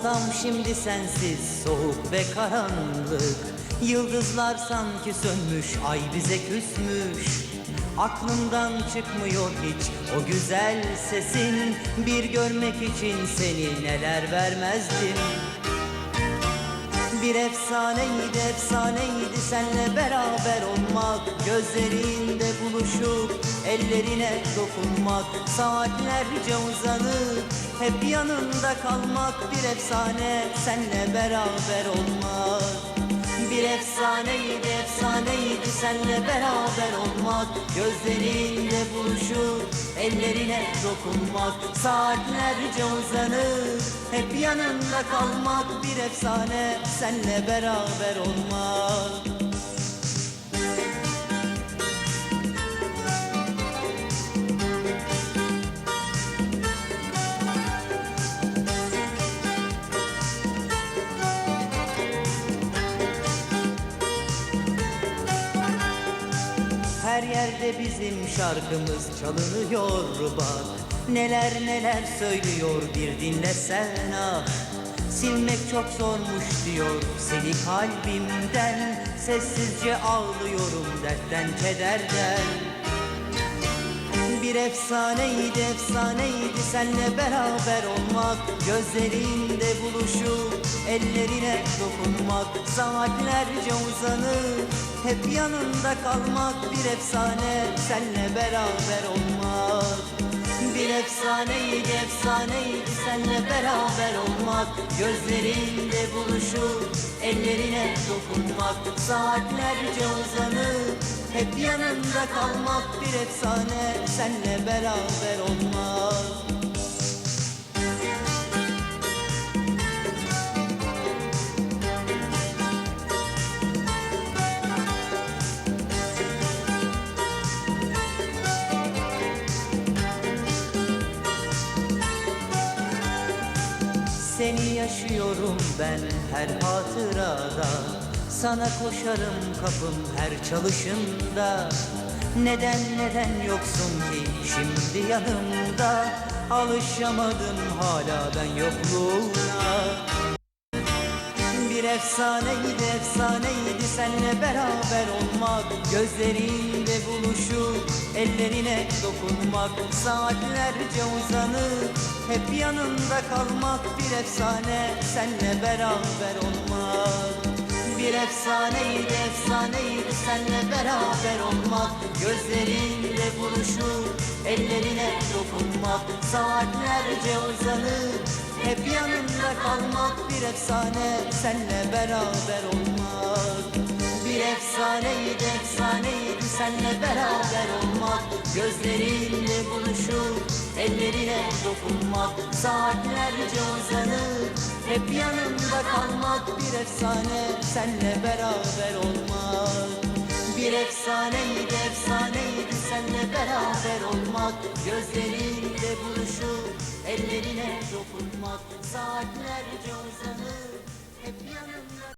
Odam şimdi sensiz soğuk ve karanlık. Yıldızlar sanki sönmüş ay bize küsmüş. Aklımdan çıkmıyor hiç o güzel sesin. Bir görmek için seni neler vermezdim bir efsaneydi efsaneydi. Senle beraber olmak Gözlerinde buluşup ellerine dokunmak. Saatlerce uzanıp hep yanında kalmak Bir efsane. Senle beraber olmak bir efsaneydi efsaneydi senle beraber olmak. Gözlerinde buluşup ellerine dokunmak. Saatlerce uzanıp hep yanında kalmak. Bir efsane senle beraber olmak Her yerde bizim şarkımız çalınıyor bak? Neler neler söylüyor bir dinlesen ah. Silmek çok zormuş diyor seni kalbimden. Sessizce ağlıyorum dertten kederden bir efsaneydi efsaneydi senle beraber olmak. Gözlerinde buluşup ellerine dokunmak. Saatlerce uzanıp hep yanında kalmak. Bir efsane senle beraber olmak bir efsaneydi efsaneydi. Senle beraber olmak Gözlerinde buluşup ellerine dokunmak. Saatlerce uzanıp hep yanında kalmak Bir efsane. Senle beraber olmak Seni yaşıyorum ben her hatırada. Sana koşarım kapım her çalışında Neden neden yoksun ki şimdi yanımda? Alışamadım hala ben yokluğuna efsaneydi efsaneydi senle beraber olmak Gözlerinde buluşup ellerine dokunmak Saatlerce uzanıp hep yanında kalmak Bir efsane senle beraber olmak. Bir efsaneydi efsaneydi senle beraber olmak Gözlerinde buluşup ellerine dokunmak Saatlerce uzanıp hep yanında kalmak Bir efsane. Senle beraber olmak bir efsaneydi efsaneydi. Senle beraber olmak Gözlerinde buluşup ellerine dokunmak. Saatlerce uzanıp hep yanında kalmak Bir efsane. Senle beraber olmak bir efsaneydi efsaneydi. Senle beraber olmak Gözlerinde buluşup ellerine dokunmak Saatlerce uzanıp hep yanında